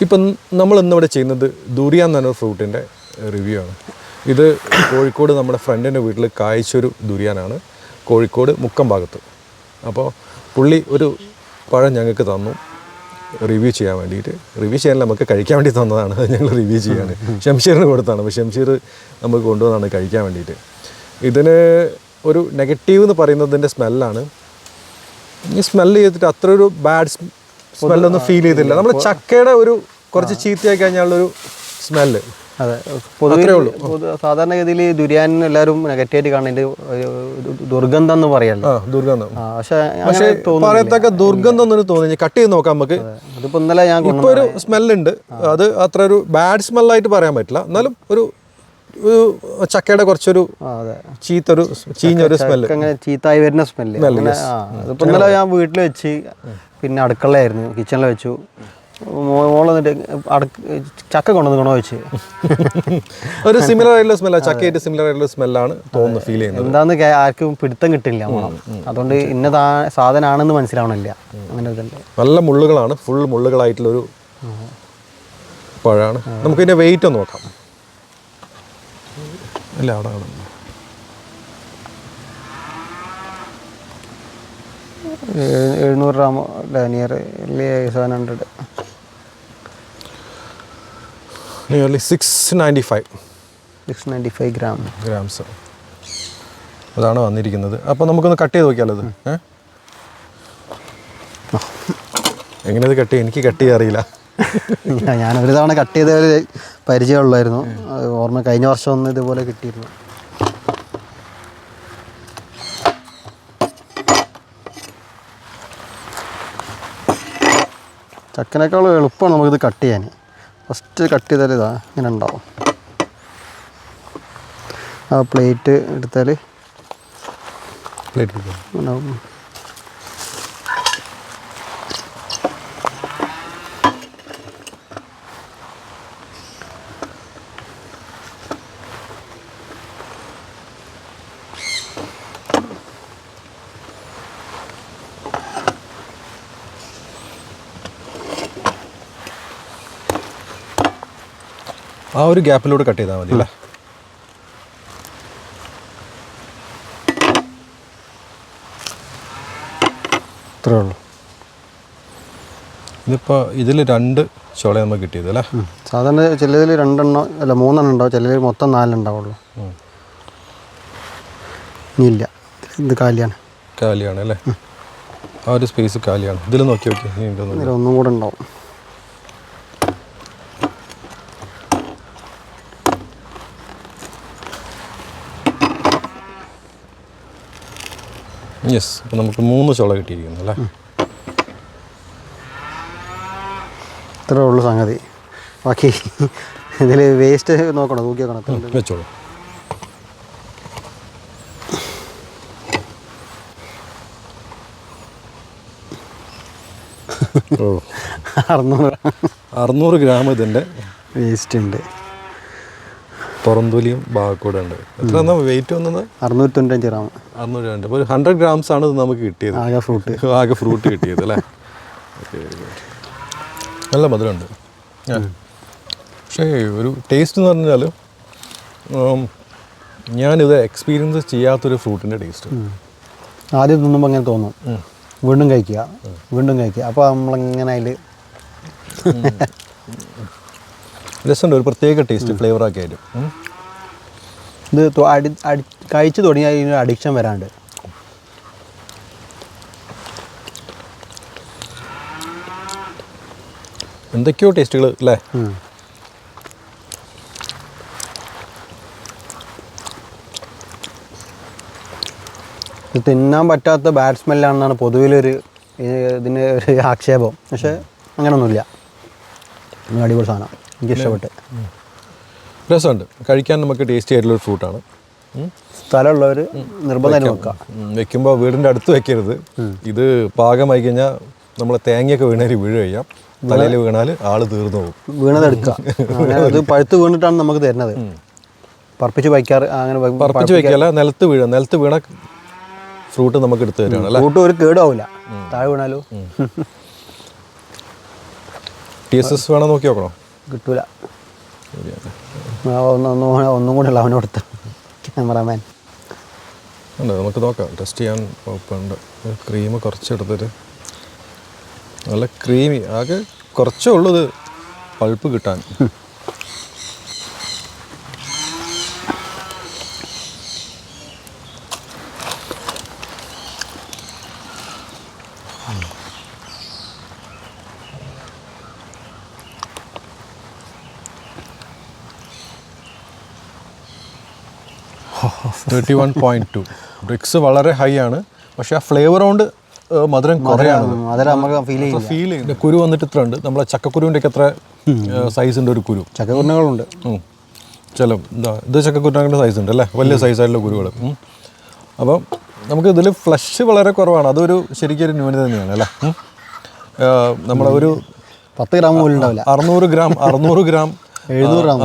ഇപ്പം നമ്മൾ ഇന്നിവിടെ ചെയ്യുന്നത് ദുരിയ എന്ന് ഫ്രൂട്ടിന്റെ റിവ്യൂ ആണ്. ഇത് കോഴിക്കോട് നമ്മുടെ ഫ്രണ്ടിന്റെ വീട്ടിൽ കായ്ച്ചൊരു ദുരിയാനാണ്. കോഴിക്കോട് മുക്കം ഭാഗത്ത്. അപ്പോൾ പുള്ളി ഒരു പഴം ഞങ്ങൾക്ക് തന്നു. റിവ്യൂ ചെയ്യാൻ വേണ്ടിയിട്ട്. റിവ്യൂ ചെയ്യാൻ നമുക്ക് കഴിക്കാൻ വേണ്ടി തന്നതാണ്. ഞങ്ങൾ റിവ്യൂ ചെയ്യാൻ ഷംഷീറിന് കൊടുത്താണ്. അപ്പോൾ ഷംഷീർ നമുക്ക് കൊണ്ടുവന്നാണ് കഴിക്കാൻ വേണ്ടിയിട്ട്. ഇതിന് ഒരു നെഗറ്റീവ് എന്ന് പറയുന്നതിന്റെ സ്മെല്ലാണ്. ഈ സ്മെല്ല് ചെയ്തിട്ട് അത്ര ഒരു ബാഡ് സ്മെല്ലൊന്നും ഫീൽ ചെയ്തില്ല. നമ്മൾ ചക്കയുടെ ഒരു കുറച്ച് ചീത്തയായി കഴിഞ്ഞാലുള്ളൊരു സ്മെല്ല്. അതെ. പൊതുവേ പൊതു- സാധാരണഗതിയിൽ ദുര്യാൻ എല്ലാവരും നെഗറ്റീവായിട്ട് കാണുന്നത് ദുർഗന്ധം എന്ന് പറയല്ലോ. ദുർഗന്ധം. പക്ഷെ പറയത്തക്ക ദുർഗന്ധം ഒന്നും തോന്നി കട്ട് ചെയ്ത് നോക്കാം നമുക്ക്. അതിപ്പോ ഇന്നലെ ഞാൻ ഇപ്പൊ ഒരു സ്മെല്ലുണ്ട്. അത് അത്ര ഒരു ബാഡ് സ്മെല്ലായിട്ട് പറയാൻ പറ്റില്ല. എന്നാലും ഒരു ഒരു ചക്കയുടെ കുറച്ചൊരു ചീത്തൊരു ചീഞ്ഞൊരു സ്മെല്ല്. ചീത്തായി വരുന്ന സ്മെല്ല്. ഇന്നലെ ഞാൻ വീട്ടിൽ വെച്ച് പിന്നെ അടുക്കളയായിരുന്നു. കിച്ചണിൽ വെച്ചു. മോൾ എന്നിട്ട് അടുക്ക ചക്ക കൊണ്ടുവന്ന് ഗുണം വെച്ച് ഒരു സിമിലർ ആയിട്ടുള്ള സ്മെല്ലാണ് ചക്കയായിട്ട് സിമിലർ ആയിട്ടുള്ള സ്മെല്ലാണ് തോന്നുന്നു ഫീൽ ചെയ്യുന്നത്. എന്താന്ന് ആർക്കും പിടുത്തം കിട്ടില്ല മണം അതുകൊണ്ട് ഇന്ന സാധനമാണെന്ന് മനസ്സിലാവണില്ല. അങ്ങനെ നല്ല മുള്ളുകളാണ്. ഫുൾ മുള്ളുകളായിട്ടുള്ളൊരു പഴമാണ്. നമുക്കിതിന്റെ വെയിറ്റ് ഒന്ന് നോക്കാം. ഇല്ല അവിടെ ആണ് ഏഴ്- എഴുന്നൂറ് gram ഡാനിയർ seven hundred nearly six ninety five six ninety five gram grams അതാണ് വന്നിരിക്കുന്നത്. അപ്പോൾ നമുക്കൊന്ന് കട്ട് ചെയ്ത് നോക്കിയാലോ അത്? എങ്ങനെ കട്ട് ചെയ്യും? എനിക്ക് കട്ട് ചെയ്യാൻ അറിയില്ല. ഞാൻ ഒരു തവണ കട്ട് ചെയ്ത പരിചയമുള്ളായിരുന്നു. ഓർമ്മ കഴിഞ്ഞ വർഷം ഒന്ന് ഇതുപോലെ കിട്ടിയിരുന്നു. ചക്കനേക്കാളും എളുപ്പമാണ് നമുക്കിത് കട്ട് ചെയ്യാൻ. ഫസ്റ്റ് കട്ട് ചെയ്താൽ ഇതാ ഇങ്ങനെ ഉണ്ടാവും. ആ പ്ലേറ്റ് എടുത്താൽ പ്ലേറ്റ് ആ ഒരു ഗ്യാപ്പിലൂടെ കട്ട് ചെയ്താൽ മതി അല്ലേ? ഇത്രേ ഉള്ളൂ. ഇതിപ്പോൾ ഇതിൽ രണ്ട് ചോള നമുക്ക് കിട്ടിയത് അല്ലേ? സാധാരണ ചിലതിൽ രണ്ടെണ്ണം അല്ല മൂന്നെണ്ണം ഉണ്ടാവും. ചിലതിൽ മൊത്തം നാലെണ്ണുണ്ടാവുള്ളൂ ഇല്ല ഇത് കാലിയാണ്. കാലിയാണ് അല്ലേ? ആ ഒരു സ്പേസ് കാലിയാണ്. ഇതിൽ നോക്കി നോക്കി ഒന്നും കൂടെ ഉണ്ടാവും. യെസ് അപ്പോൾ നമുക്ക് മൂന്ന് ചോള കിട്ടിയിരിക്കുന്നു അല്ലേ? ഇത്രേ ഉള്ളൂ സംഗതി. ബാക്കി ഇതിൽ വേസ്റ്റ് നോക്കണം? നോക്കി നോക്കണം വെച്ചോളൂ. അറുന്നൂറ്. അറുന്നൂറ് ഗ്രാം ഇതിന്റെ വേസ്റ്റ് ഉണ്ട്. പുറന്തൊലിയും ഭാഗക്കൂടെ ഉണ്ട് എത്ര വെയിറ്റ് വന്നത്? അറുന്നൂറ്റി തൊണ്ണൂറ്റഞ്ച് ഗ്രാം. അറുന്നൂറ്റി രണ്ട് അപ്പോൾ ഒരു ഹൺഡ്രഡ് ഗ്രാംസ് ആണ് ഇത് നമുക്ക് കിട്ടിയത്. ആകെ ഫ്രൂട്ട് ആകെ ഫ്രൂട്ട് കിട്ടിയത് അല്ലേ? ഓക്കെ നല്ല മധുരമുണ്ട്. പക്ഷേ ഒരു ടേസ്റ്റ് എന്ന് പറഞ്ഞാൽ ഞാനിത് എക്സ്പീരിയൻസ് ചെയ്യാത്തൊരു ഫ്രൂട്ടിന്റെ ടേസ്റ്റ് ആദ്യം തിന്നുമ്പോൾ അങ്ങനെ തോന്നും. വീണ്ടും കഴിക്കുക. വീണ്ടും കഴിക്കുക. അപ്പോൾ നമ്മളിങ്ങനെ അതിൽ രസമുണ്ട് ഒരു പ്രത്യേക ടേസ്റ്റ് ഫ്ലേവറൊക്കെ ആയിട്ട്. ഉം. ഇത് അടി അടി കഴിച്ചു തുടങ്ങിയാൽ ഇതിന് അഡിക്ഷൻ വരാണ്ട്. എന്തൊക്കെയോ ടേസ്റ്റുകൾ അല്ലേ? തിന്നാൻ പറ്റാത്ത ബാഡ് സ്മെല്ലാണെന്നാണ് പൊതുവിലൊരു ഇതിന്റെ ഒരു ആക്ഷേപം. പക്ഷേ അങ്ങനെയൊന്നുമില്ല അടിപൊളി സാധനം. എനിക്ക് ഇഷ്ടപ്പെട്ട്. രസമുണ്ട്. കഴിക്കാൻ നമുക്ക് ടേസ്റ്റി ആയിട്ടുള്ള ഒരു ഫ്രൂട്ടാണ്. സ്ഥലമുള്ളവർ നിർബന്ധം വെക്കുമ്പോൾ വീടിന്റെ അടുത്ത് വെക്കരുത്. ഇത് പാകമായി കഴിഞ്ഞാൽ നമ്മൾ തേങ്ങയൊക്കെ വീണേരി വീഴ് കഴിയാം. തലയിൽ വീണാൽ ആൾ തീർന്നു പോകും. വീണത് എടുക്കുക അത് പഴുത്ത് വീണിട്ടാണ് നമുക്ക് തരുന്നത്. പറപ്പിച്ച് വയ്ക്കാറ് അങ്ങനെ പറപ്പിച്ച് വയ്ക്കല്ല നിലത്ത് വീഴ നിലത്ത് വീണ ഫ്രൂട്ട് നമുക്ക് എടുത്തു തരുകയാണ് ഫ്രൂട്ട് ഒരു കേടാവില്ല താഴെ വീണാലോ. ടി എസ് എസ് വേണം നോക്കി നോക്കണോ? കിട്ടൂല. ഒന്ന് കൂടെ ഉള്ള അവനോട്. ക്യാമറാമാൻ. ഉണ്ട് നമുക്ക് നോക്കാം. ടെസ്റ്റ് ചെയ്യാൻ കുഴപ്പമുണ്ട് ക്രീം കുറച്ചെടുത്തിട്ട്. നല്ല ക്രീമി ആകെ കുറച്ചേ ഉള്ളൂ ഇത്. പൾപ്പ് കിട്ടാൻ. Thirty one point two brix വളരെ ഹൈ ആണ്. പക്ഷെ ആ ഫ്ലേവർ കൊണ്ട് മധുരം കുറയാണ്. ഫീൽ ചെയ്യുന്നത് കുരു വന്നിട്ട് ഇത്ര ഉണ്ട്. നമ്മളെ ചക്കക്കുരുവിന്റെ ഒക്കെ എത്ര സൈസ് ഉണ്ട് ഒരു കുരു. ചക്കക്കുരുന്നുകളുണ്ട് ഉം. ചില എന്താ ഇത് ചക്കക്കുരുവിന്റെ സൈസ് ഉണ്ട് അല്ലേ? വലിയ സൈസായിട്ടുള്ള കുരുകൾ അപ്പം നമുക്ക് ഇതിൽ ഫ്ലഷ് വളരെ കുറവാണ്. അതൊരു ശരിക്കൊരു ന്യൂനത തന്നെയാണ് അല്ലേ? നമ്മളൊരു നമ്മളെ ഒരു പത്ത് ഗ്രാം പോലും ഉണ്ടാവില്ല. അറുന്നൂറ് ഗ്രാം അറുന്നൂറ് ഗ്രാം എഴുന്നൂറ് ഗ്രാം.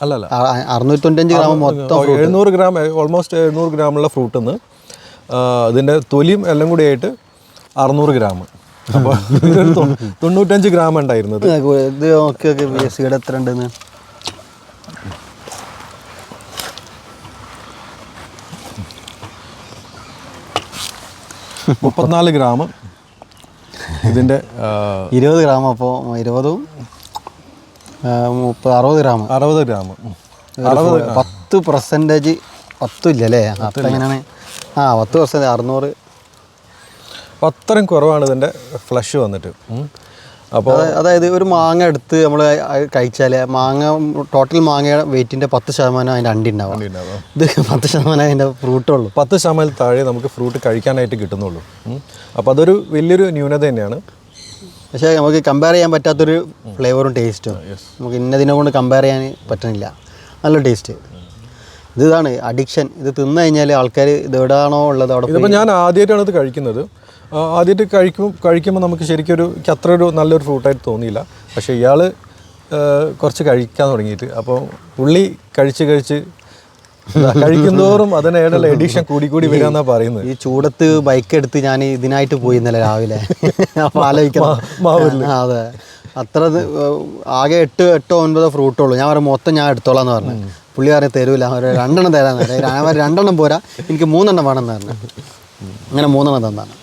ആ, അല്ല അല്ല അറുന്നൂറ്റി തൊണ്ണൂറ്റഞ്ച് ഗ്രാം മൊത്തം എഴുന്നൂറ് ഗ്രാം ഓൾമോസ്റ്റ് എഴുന്നൂറ് ഗ്രാമുള്ള ഫ്രൂട്ടിൽ നിന്ന് അതിന്റെ തൊലിയും എല്ലാം കൂടി ആയിട്ട് അറുന്നൂറ് ഗ്രാം. അപ്പോൾ തൊണ്ണൂറ്റഞ്ച് ഗ്രാം ഉണ്ടായിരുന്നത്. ഇത് നോക്കി നോക്കി സീഡ് എത്ര ഉണ്ടെന്ന്. മുപ്പത്തിനാല് ഗ്രാം. ഇതിന്റെ ഇരുപത് ഗ്രാം അപ്പോൾ ഇരുപതും മുപ്പത് അറുപത് ഗ്രാം. അറുപത് ഗ്രാം. അറുപത് പത്ത് പെർസെന്റേജ് പത്തും ഇല്ല അല്ലേ? അപ്പം എങ്ങനെയാണ്? ആ പത്ത് പെർസെന്റ് അറുന്നൂറ്. അത്രയും കുറവാണ് ഇതിന്റെ ഫ്ലഷ് വന്നിട്ട്. അപ്പോൾ അതായത് ഒരു മാങ്ങ എടുത്ത് നമ്മൾ കഴിച്ചാൽ മാങ്ങ ടോട്ടൽ മാങ്ങ വെയിറ്റിന്റെ പത്ത് ശതമാനം അതിന്റെ അണ്ടി ഉണ്ടാവും. ഇത് പത്ത് ശതമാനം അതിന്റെ ഫ്രൂട്ടുള്ളൂ പത്ത് ശതമാനം താഴെ നമുക്ക് ഫ്രൂട്ട് കഴിക്കാനായിട്ട് കിട്ടുന്നുള്ളൂ. അപ്പോൾ അതൊരു വലിയൊരു ന്യൂനത തന്നെയാണ്. പക്ഷേ നമുക്ക് കമ്പയർ ചെയ്യാൻ പറ്റാത്തൊരു ഫ്ലേവറും ടേസ്റ്റും നമുക്ക് ഇന്നതിനെ കൊണ്ട് കമ്പയർ ചെയ്യാൻ പറ്റണില്ല. നല്ല ടേസ്റ്റ് ഇത് ഇതാണ് അഡിക്ഷൻ ഇത് തിന്നു കഴിഞ്ഞാൽ ആൾക്കാർ ഇത് എവിടെയാണോ ഉള്ളത് അവിടെ ഇതിപ്പോൾ ഞാൻ ആദ്യമായിട്ടാണ് ഇത് കഴിക്കുന്നത്. ആദ്യമായിട്ട് കഴിക്കും കഴിക്കുമ്പോൾ നമുക്ക് ശരിക്കും ഒരു അത്ര ഒരു നല്ലൊരു ഫ്രൂട്ടായിട്ട് തോന്നിയില്ല. പക്ഷേ ഇയാൾ കുറച്ച് കഴിക്കാൻ തുടങ്ങിയിട്ട്. അപ്പോൾ പുള്ളി കഴിച്ച് കഴിച്ച് കഴിക്കുന്തോറും അതിനിടയിൽ എഡിഷൻ കൂടി കൂടി വരാന്നാ പറയുന്നത്. ഈ ചൂടത്ത് ബൈക്ക് എടുത്ത് ഞാൻ ഇതിനായിട്ട് പോയി ഇന്നലെ രാവിലെ. അപ്പൊ ആലോചിക്കണം. അതെ. അത്ര ആകെ എട്ട് എട്ടോ ഒൻപതോ ഫ്രൂട്ടുള്ളൂ ഞാൻ പറയും മൊത്തം ഞാൻ എടുത്തോളാന്ന് പറഞ്ഞു. പുള്ളി പറയും തരൂല. ഒരു രണ്ടെണ്ണം തരാന്ന് പറഞ്ഞു. ഞാൻ പറഞ്ഞു, രണ്ടെണ്ണം പോരാ. എനിക്ക് മൂന്നെണ്ണം വേണമെന്ന് പറഞ്ഞു. അങ്ങനെ മൂന്നെണ്ണം തന്നാണ്.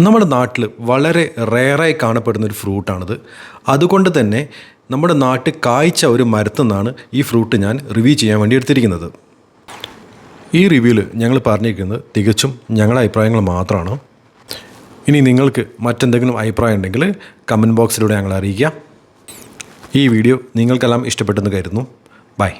നമ്മുടെ നാട്ടിൽ വളരെ റെയറായി കാണപ്പെടുന്ന ഒരു ഫ്രൂട്ടാണിത് അതുകൊണ്ട് തന്നെ നമ്മുടെ നാട്ടിൽ കായ്ച്ച ഒരു മരത്തു നിന്നാണ് ഈ ഫ്രൂട്ട് ഞാൻ റിവ്യൂ ചെയ്യാൻ വേണ്ടി എടുത്തിരിക്കുന്നത്. ഈ റിവ്യൂവിൽ ഞങ്ങൾ പറഞ്ഞിരിക്കുന്നത് തികച്ചും ഞങ്ങളുടെ അഭിപ്രായങ്ങൾ മാത്രമാണ്. ഇനി നിങ്ങൾക്ക് മറ്റെന്തെങ്കിലും അഭിപ്രായം ഉണ്ടെങ്കിൽ കമന്റ് ബോക്സിലൂടെ ഞങ്ങൾ അറിയിക്കുക. ഈ വീഡിയോ നിങ്ങൾക്കെല്ലാം ഇഷ്ടപ്പെട്ടെന്ന് കരുതുന്നു. ബൈ